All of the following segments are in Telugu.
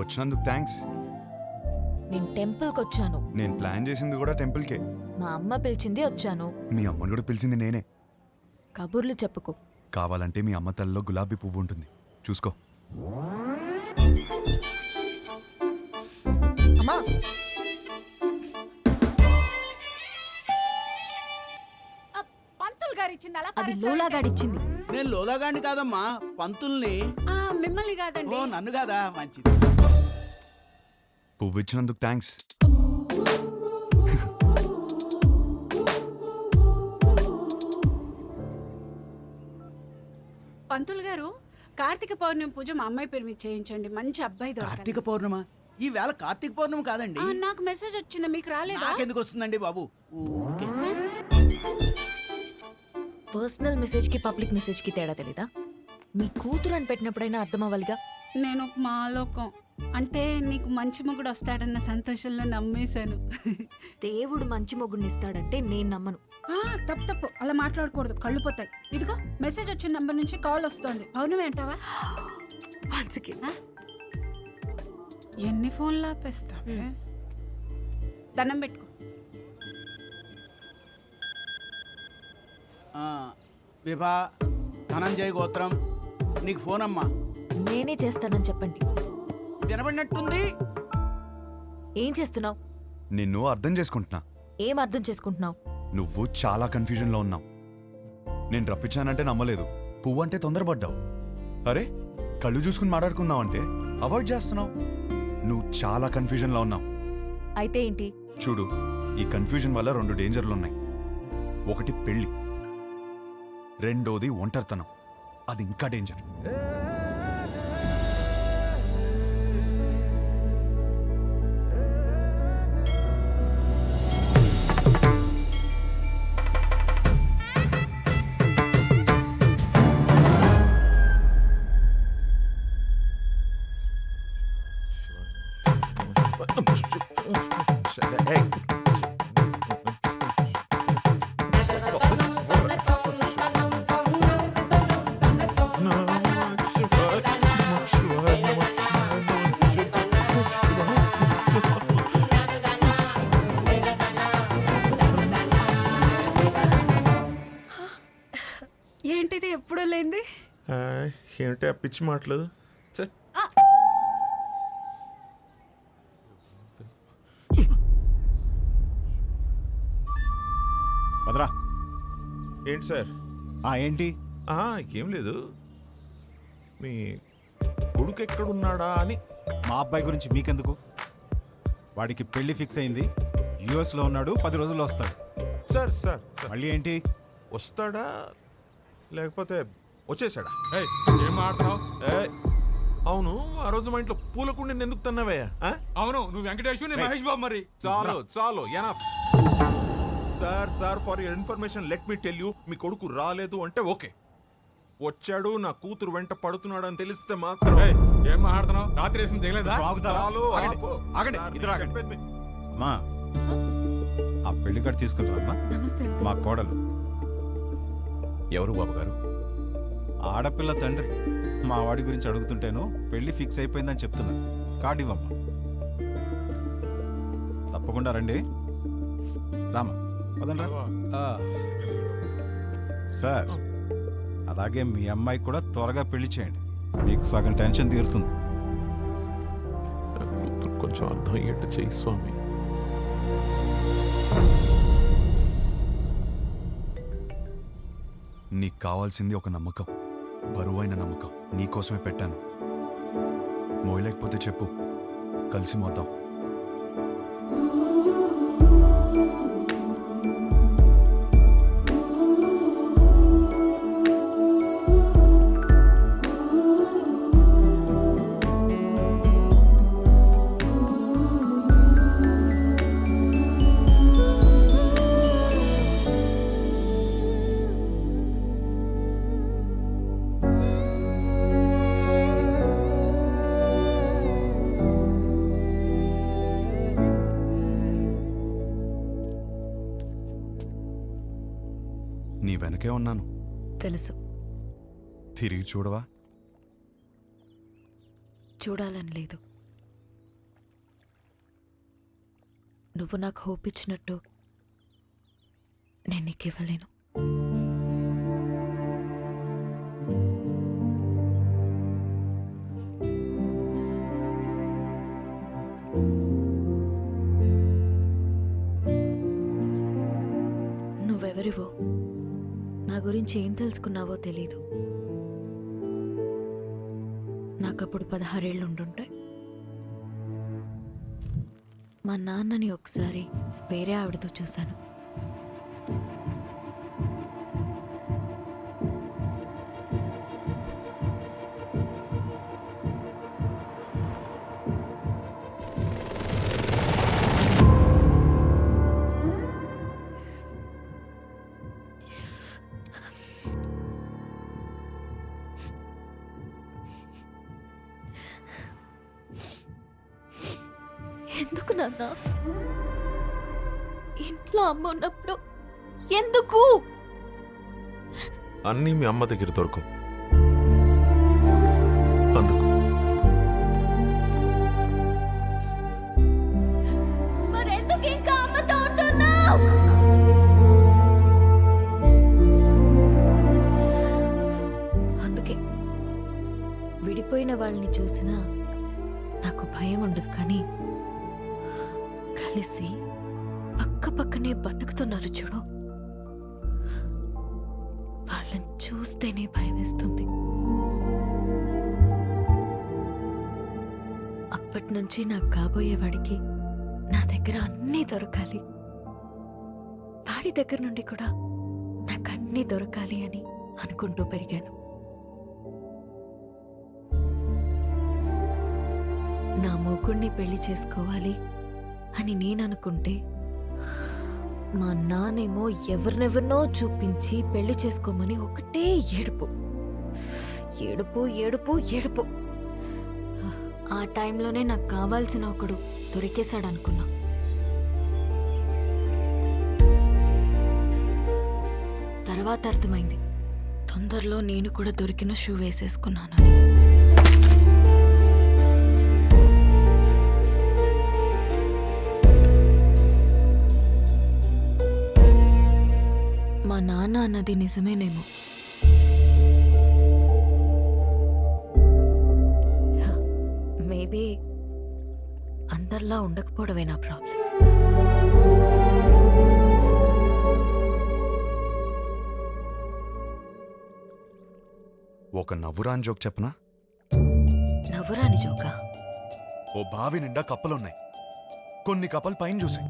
వచ్చినందుకు థ్యాంక్స్ నేను టెంపుల్కి వచ్చాను. నేను ప్లాన్ చేసింది కూడా టెంపుల్కే మా అమ్మ పిలిచింది వచ్చాను. మీ అమ్మని కూడా పిలిచింది నేనే. కబుర్లు చెప్పుకో. కావాలంటే మీ అమ్మ తల్లిలో గులాబీ పువ్వు ఉంటుంది. చూసుకో. అమ్మా! పంతులు గారు ఇచ్చింది అలా అది లోలా గాడిచ్చింది నేను లోలాగాండి కాదమ్మా పంతుల్ని. ఆ, మిమ్మల్ని కాదండి. ఓ నన్ను కాదా? మంచిది. పువ్వు ఇచ్చినందుకు థ్యాంక్స్ పంతులు గారు కార్తీక పౌర్ణమి పూజ మా అమ్మాయి పేరు మీద చేయించండి. మంచి అబ్బాయి దొరకాలి. కార్తీక పౌర్ణమ? ఈ వేళ కార్తీక పౌర్ణమి కాదండి. ఆ, నాకు మెసేజ్ వచ్చింది? మీకు రాలేదా? నాకెందుకు వస్తుందండి బాబు? ఊరికే. పర్సనల్ మెసేజ్కి పబ్లిక్ మెసేజ్కి తేడా తెలీదా? మీ కూతురు అని పెట్టినప్పుడైనా అర్థం అవ్వాలిగా నేను ఒక మాలోకం. అంటే నీకు మంచి మొగుడు వస్తాడన్న సంతోషంలో నమ్మేశాను. దేవుడు మంచి మొగుడిని ఇస్తాడంటే నేను నమ్మను. ఆ, తప్పు తప్పు. అలా మాట్లాడకూడదు. కళ్ళు పోతాయి. ఇదిగో మెసేజ్ వచ్చిన నంబర్ నుంచి కాల్ వస్తోంది. Once again. ఎన్ని ఫోన్లు ఆపేస్తావే? హ్మ్. దండం పెట్టుకో. ఆ, విభా ధనంజయ గోత్రం నీకు ఫోన్ అమ్మా నేనే చేస్తానని చెప్పండి. వినబడినట్టుంది? ఏం చేస్తున్నావు? నిన్ను అర్థం చేసుకుంటున్నా. ఏం అర్థం చేసుకుంటున్నావు? నువ్వు చాలా కన్ఫ్యూజన్లో ఉన్నావు. నేను రప్పించానంటే నమ్మలేదు. పువ్వు అంటే తొందరపడ్డావు. అరే కళ్ళు చూసుకుని మాట్లాడుకుందామంటే అవాయిడ్ చేస్తున్నావు. నువ్వు చాలా కన్ఫ్యూజన్లో ఉన్నావు. అయితే ఏంటి? చూడు ఈ కన్ఫ్యూజన్ వల్ల రెండు డేంజర్లు ఉన్నాయి. ఒకటి పెళ్ళి రెండోది ఒంటరితనం. అది ఇంకా డేంజర్ ఏంటిది ఎప్పుడూ లేనిది? ఏంటి ఆ పిచ్చి మాటలు? వదరా ఏంటి సార్? ఆ ఏంటి? ఆ, ఏం లేదు. మీ కొడుకు ఎక్కడున్నాడా అని. మా అబ్బాయి గురించి మీకెందుకు? వాడికి పెళ్ళి ఫిక్స్ అయింది. యుఎస్లో ఉన్నాడు పది రోజుల్లో వస్తాడు. సార్ సార్ సార్, మళ్ళీ ఏంటి? వస్తాడా? లేకపోతే వచ్చేసాడా? ఏయ్, ఏం ఏయ్, అవును ఆ రోజు మా ఇంట్లో పూల కుండీని ఎందుకు తన్నావయ్యా? ఆ? అవును నువ్వు వెంకటేష్ నేను మహేష్ బాబు మరి. చాలు చాలు enough. Sir sir for your information let me tell you మీ కొడుకు రాలేదు అంటే ఓకే. వచ్చాడు నా కూతురు వెంట పడుతున్నాడు అని తెలిస్తే మాత్రం ఏయ్, ఏం మాట్లాడుతున్నావు? రాత్రి వేసింది ఆగండి. చెప్పేది మీ- అమ్మా ఆ పెళ్ళి కార్డు తీసుకుంటారమ్మా మా కోడలు. ఎవరు బాబు గారు ఆడపిల్ల తండ్రి. మా వాడి గురించి అడుగుతుంటేను పెళ్ళి ఫిక్స్ అయిపోయిందని చెప్తున్నాను కార్డు ఇవ్వమ్మా. తప్పకుండా రండి. రామా. ఆ. సార్ అలాగే మీ అమ్మాయి కూడా త్వరగా పెళ్ళి చేయండి. మీకు సగం టెన్షన్ తీరుతుంది. కొంచెం అర్థం అయ్యేట్టు చేయి స్వామి. నీకు కావాల్సింది ఒక నమ్మకం. బరువైన నమ్మకం. నీకోసమే పెట్టాను. మోయలేకపోతే చెప్పు. కలిసి మోద్దాం. వెనకే ఉన్నాను. తెలుసు. తిరిగి చూడవా? చూడాలని లేదు. నువ్వు నాకు హోప్ ఇచ్చినట్టు నేను నీకు ఇవ్వలేను. నువ్వెవరివో నా గురించి ఏం తెలుసుకున్నావో తెలీదు. నాకప్పుడు పదహారేళ్ళు ఉండుంటాయి మా నాన్నని ఒకసారి వేరే ఆవిడతో చూశాను. ఎందుకు నాన్న ఇంట్లో అమ్మ ఉన్నప్పుడు ఎందుకు? అన్నీ మీ అమ్మ దగ్గర దొరకవు. అందుకు. మరెందుకు ఇంకా అమ్మతో ఉంటున్నావు? అందుకే విడిపోయిన వాళ్ళని చూసినా నాకు భయం ఉండదు కానీ కలిసి పక్క పక్కనే బతుకుతున్నారు చూడు. వాళ్ళని చూస్తేనే భయం వేస్తుంది. అప్పటి నుంచి నాకు కాబోయేవాడికి నా దగ్గర అన్నీ దొరకాలి. వాడి దగ్గర నుండి కూడా నాకు అన్నీ దొరకాలి అని అనుకుంటూ పెరిగాను. నా మూకుణ్ణి పెళ్ళి చేసుకోవాలి. అని నేను అనుకుంటే మా నానేమో ఎవరినెవరినో చూపించి పెళ్ళి చేసుకోమని ఒకటే ఏడుపు. ఏడుపు ఏడుపు ఏడుపు. ఆ టైంలోనే నాకు కావాల్సిన ఒకడు దొరికేశాడు అనుకున్నా తర్వాత అర్థమైంది. తొందరలో నేను కూడా దొరికిన షూ వేసేసుకున్నానని. నాన్న అన్నది నిజమేనేమో. మేబీ అందరిలా ఉండకపోవడమే నా ప్రాబ్లం? ఒక నవ్వురాని జోక్ చెప్పనా? నవ్వురాని జోకా? ఓ బావి నిండా కప్పలున్నాయి. కొన్ని కప్పలు పైన చూసాయి.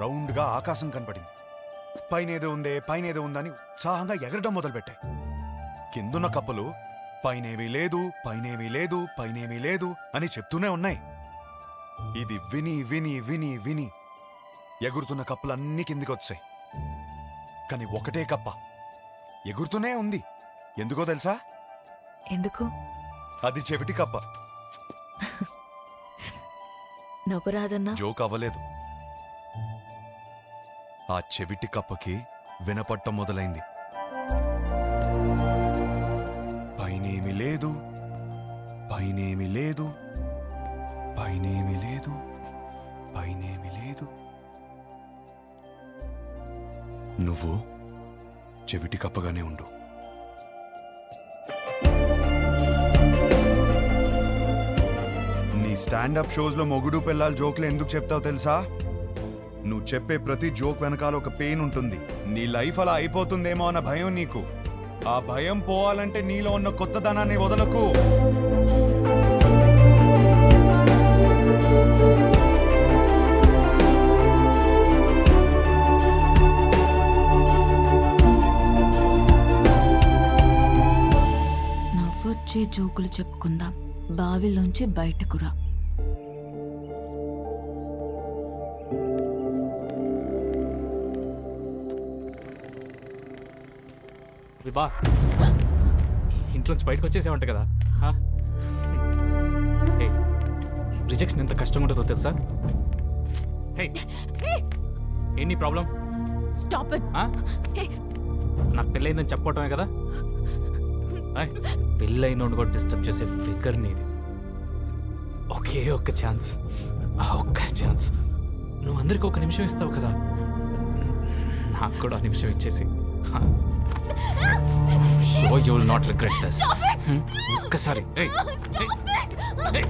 రౌండ్గా ఆకాశం కనపడింది. పైనేదో ఉందే పైనేదో ఉందని ఉత్సాహంగా ఎగరడం మొదలుపెట్టాయి. కిందున్న కప్పలు పైనేమీ లేదు పైనేమీ లేదు పైనేమీ లేదు అని చెప్తూనే ఉన్నాయి. ఇది విని విని విని విని ఎగురుతున్న కప్పలన్నీ కిందికి వచ్చాయి కానీ ఒకటే కప్ప ఎగురుతూనే ఉంది. ఎందుకో తెలుసా? ఎందుకు? అది చెవిటి కప్ప. నవ్వురాదన్నా జోక్ అవ్వలేదు. ఆ చెవిటి కప్పకి వినపట్టం మొదలైంది. పైనేమి లేదు పైనేమి లేదు పైనేమి లేదు పైనేమి లేదు. నువ్వు చెవిటి కప్పగానే ఉండు. నీ స్టాండప్ షోస్లో మొగుడు పిల్లలు జోకులు ఎందుకు చెప్తావు తెలుసా? నువ్వు చెప్పే ప్రతి జోక్ వెనకాల ఒక పెయిన్ ఉంటుంది. నీ లైఫ్ అలా అయిపోతుందేమో అన్న భయం నీకు. ఆ భయం పోవాలంటే నీలో ఉన్న కొత్తదనాన్ని వదలకు. నవ్వొచ్చే జోకులు చెప్పుకుందాం. బావిలోంచి బయటకురా విభా ఇంట్లోంచి బయటకు వచ్చేసావంట కదా. రిజెక్షన్ ఎంత కష్టంగా ఉంటుందో తెలుసా? హే ఏంటి ప్రాబ్లం? Stop it. నాకు పెళ్ళయిందని చెప్పుకోవటమే కదా? పెళ్ళైన కూడా డిస్టర్బ్ చేసే ఫిగర్ నీది. ఒకే ఒక్క ఛాన్స్ ఆ ఒక్క ఛాన్స్ నువ్వు అందరికి ఒక నిమిషం ఇస్తావు కదా? నాకు కూడా నిమిషం ఇచ్చేసి. So you will not regret this ఒక్కసారి. ఏయ్, ఏయ్.